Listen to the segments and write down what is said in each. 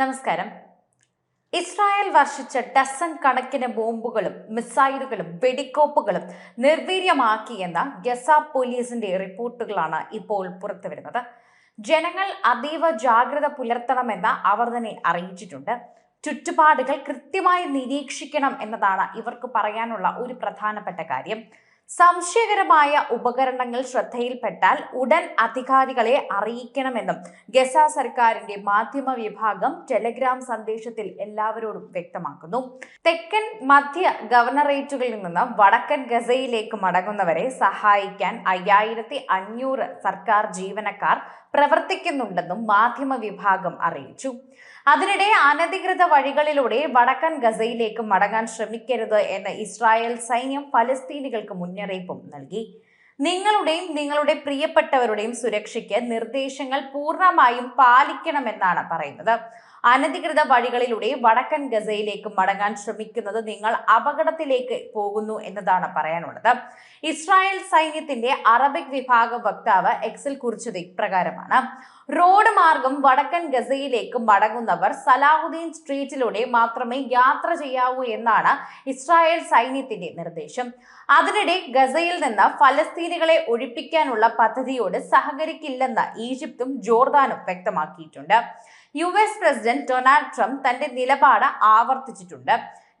നമസ്കാരം. Israel വർഷിച്ച dozen കണക്കിന് ബോംബുകളും മിസൈലുകളും വെടിക്കോപ്പുകളും നിർവീര്യമാക്കിയെന്ന ഗസ പോലീസിന്റെ റിപ്പോർട്ടുകളാണ് ഇപ്പോൾ പുറത്തുവരുന്നത്. ജനങ്ങൾ അതീവ ജാഗ്രത പുലർത്തണമെന്ന് അവർ തന്നെ അറിയിച്ചിട്ടുണ്ട്. ചുറ്റുപാടുകൾ കൃത്യമായി നിരീക്ഷിക്കണം എന്നതാണ് ഇവർക്ക് പറയാനുള്ള ഒരു പ്രധാനപ്പെട്ട കാര്യം. സംശയകരമായ ഉപകരണങ്ങൾ ശ്രദ്ധയിൽപ്പെട്ടാൽ ഉടൻ അധികാരികളെ അറിയിക്കണമെന്നും ഗസ സർക്കാരിന്റെ മാധ്യമ വിഭാഗം ടെലഗ്രാം സന്ദേശത്തിൽ എല്ലാവരോടും വ്യക്തമാക്കുന്നു. തെക്കൻ മധ്യ ഗവർണറേറ്റുകളിൽ നിന്ന് വടക്കൻ ഗസയിലേക്ക് മടങ്ങുന്നവരെ സഹായിക്കാൻ അയ്യായിരത്തി സർക്കാർ ജീവനക്കാർ പ്രവർത്തിക്കുന്നുണ്ടെന്നും മാധ്യമ വിഭാഗം അറിയിച്ചു. അതിനിടെ അനധികൃത വഴികളിലൂടെ വടക്കൻ ഗസയിലേക്ക് മടങ്ങാൻ ശ്രമിക്കരുത് എന്ന് ഇസ്രായേൽ സൈന്യം ഫലസ്തീനികൾക്ക് മുന്നറിയിപ്പും നൽകി. നിങ്ങളുടെയും നിങ്ങളുടെ പ്രിയപ്പെട്ടവരുടെയും സുരക്ഷയ്ക്ക് നിർദ്ദേശങ്ങൾ പൂർണമായും പാലിക്കണമെന്നാണ് പറയുന്നത്. അനധികൃത വഴികളിലൂടെ വടക്കൻ ഗസയിലേക്ക് മടങ്ങാൻ ശ്രമിക്കുന്നത് നിങ്ങൾ അപകടത്തിലേക്ക് പോകുന്നു എന്നതാണ് പറയാനുള്ളത്. ഇസ്രായേൽ സൈന്യത്തിന്റെ അറബിക് വിഭാഗ വക്താവ് എക്സിൽ കുറിച്ചത് ഇപ്രകാരമാണ്. റോഡ് മാർഗം വടക്കൻ ഗസയിലേക്ക് മടങ്ങുന്നവർ സലാഹുദ്ദീൻ സ്ട്രീറ്റിലൂടെ മാത്രമേ യാത്ര ചെയ്യാവൂ എന്നാണ് ഇസ്രായേൽ സൈന്യത്തിന്റെ നിർദ്ദേശം. അതിനിടെ ഗസയിൽ നിന്ന് ഫലസ്തീനികളെ ഒഴിപ്പിക്കാനുള്ള പദ്ധതിയോട് സഹകരിക്കില്ലെന്ന് ഈജിപ്തും ജോർദാനും വ്യക്തമാക്കിയിട്ടുണ്ട്. U S president Donald Trump തന്റെ നിലപാട് ആവർത്തിച്ചിട്ടുണ്ട്.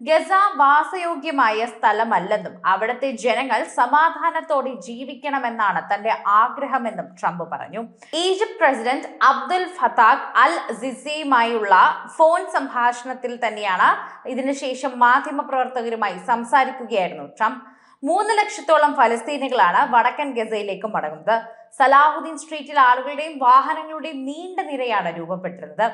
ഗസ വാസയോഗ്യമായ സ്ഥലമല്ലെന്നും അവിടുത്തെ ജനങ്ങൾ സമാധാനത്തോടെ ജീവിക്കണമെന്നാണ് തന്റെ ആഗ്രഹമെന്നും ട്രംപ് പറഞ്ഞു. Egypt president Abdel Fattah al സിസിയുമായുള്ള phone സംഭാഷണത്തിൽ തന്നെയാണ് ഇതിനുശേഷം മാധ്യമപ്രവർത്തകരുമായി സംസാരിക്കുകയായിരുന്നു ട്രംപ് മൂന്ന് ലക്ഷത്തോളം ഫലസ്തീനികളാണ് വടക്കൻ ഗസയിലേക്ക് മടങ്ങുന്നത്. സലാഹുദ്ദീൻ സ്ട്രീറ്റിൽ ആളുകളുടെയും വാഹനങ്ങളുടെയും നീണ്ട നിരയാണ് രൂപപ്പെട്ടിരുന്നത്.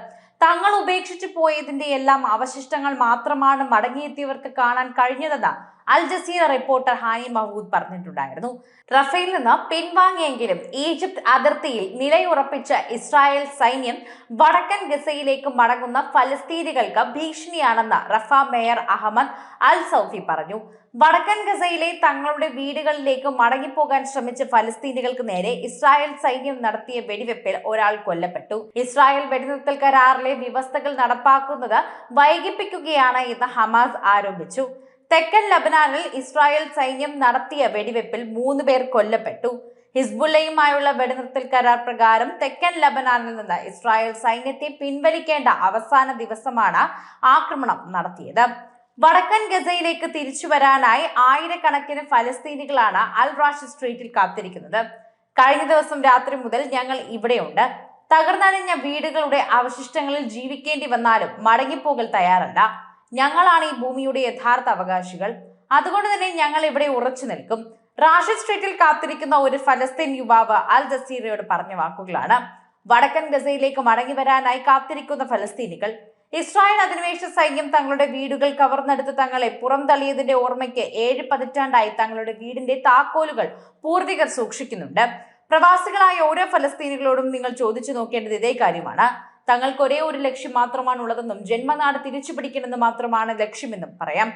തങ്ങൾ ഉപേക്ഷിച്ചു പോയതിന്റെ എല്ലാം അവശിഷ്ടങ്ങൾ മാത്രമാണ് മടങ്ങിയെത്തിയവർക്ക് കാണാൻ കഴിഞ്ഞതെന്ന് അൽ ജസീറ റിപ്പോർട്ടർ ഹാനി മഹൂദ് പറഞ്ഞിട്ടുണ്ടായിരുന്നു. റഫേൽ നിന്ന് പിൻവാങ്ങിയെങ്കിലും ഈജിപ്ത് അതിർത്തിയിൽ നിലയുറപ്പിച്ച ഇസ്രായേൽ സൈന്യം വടക്കൻ ഗസയിലേക്ക് മടങ്ങുന്ന ഫലസ്തീനികൾക്ക് ഭീഷണിയാണെന്ന് Rafah mayor Ahmed al Soufi പറഞ്ഞു. വടക്കൻ ഗസയിലെ തങ്ങളുടെ വീടുകളിലേക്ക് മടങ്ങിപ്പോകാൻ ശ്രമിച്ച ഫലസ്തീനികൾക്ക് നേരെ ഇസ്രായേൽ സൈന്യം നടത്തിയ വെടിവെപ്പിൽ ഒരാൾ കൊല്ലപ്പെട്ടു. ഇസ്രായേൽ വെടിനിർത്തൽ കരാറിലെ വ്യവസ്ഥകൾ നടപ്പാക്കുന്നത് വൈകിപ്പിക്കുകയാണ് എന്ന് ഹമാസ് ആരോപിച്ചു. തെക്കൻ ലബനാനിൽ ഇസ്രായേൽ സൈന്യം നടത്തിയ വെടിവെപ്പിൽ മൂന്ന് പേർ കൊല്ലപ്പെട്ടു. ഹിസ്ബുള്ളയുമായുള്ള വെടിനിർത്തൽ കരാർ പ്രകാരം തെക്കൻ ലബനാനിൽ നിന്ന് ഇസ്രായേൽ സൈന്യത്തെ പിൻവലിക്കേണ്ട അവസാന ദിവസമാണ് ആക്രമണം നടത്തിയത്. വടക്കൻ ഗസയിലേക്ക് തിരിച്ചു വരാനായി ആയിരക്കണക്കിന് ഫലസ്തീനികളാണ് അൽ റാഷ് സ്ട്രീറ്റിൽ കാത്തിരിക്കുന്നത്. കഴിഞ്ഞ ദിവസം രാത്രി മുതൽ ഞങ്ങൾ ഇവിടെയുണ്ട്. തകർന്നടിഞ്ഞ വീടുകളുടെ അവശിഷ്ടങ്ങളിൽ ജീവിക്കേണ്ടി വന്നാലും മടങ്ങിപ്പോകൽ തയ്യാറല്ല. ഞങ്ങളാണ് ഈ ഭൂമിയുടെ യഥാർത്ഥ അവകാശികൾ. അതുകൊണ്ട് തന്നെ ഞങ്ങൾ ഇവിടെ ഉറച്ചു നിൽക്കും. റാഷിദ് സ്ട്രീറ്റിൽ കാത്തിരിക്കുന്ന ഒരു ഫലസ്തീൻ യുവാവ് അൽ ജസീറയോട് പറഞ്ഞ വാക്കുകളാണ്. വടക്കൻ ഗസയിലേക്ക് മടങ്ങി വരാനായി കാത്തിരിക്കുന്ന ഫലസ്തീനികൾ. ഇസ്രായേൽ അധിനിവേശ സൈന്യം തങ്ങളുടെ വീടുകൾ കവർന്നെടുത്ത് തങ്ങളെ പുറംതള്ളിയതിന്റെ ഓർമ്മയ്ക്ക് ഏഴ് പതിറ്റാണ്ടായി തങ്ങളുടെ വീടിന്റെ താക്കോലുകൾ പൂർവികർ സൂക്ഷിക്കുന്നുണ്ട്. പ്രവാസികളായ ഓരോ ഫലസ്തീനികളോടും നിങ്ങൾ ചോദിച്ചു നോക്കേണ്ടത് ഇതേ കാര്യമാണ്. തങ്ങൾക്ക് ഒരേ ഒരു ലക്ഷ്യം മാത്രമാണ് ഉള്ളതെന്നും ജന്മനാട് തിരിച്ചു പിടിക്കണമെന്ന് മാത്രമാണ് ലക്ഷ്യമെന്നും പറയാം.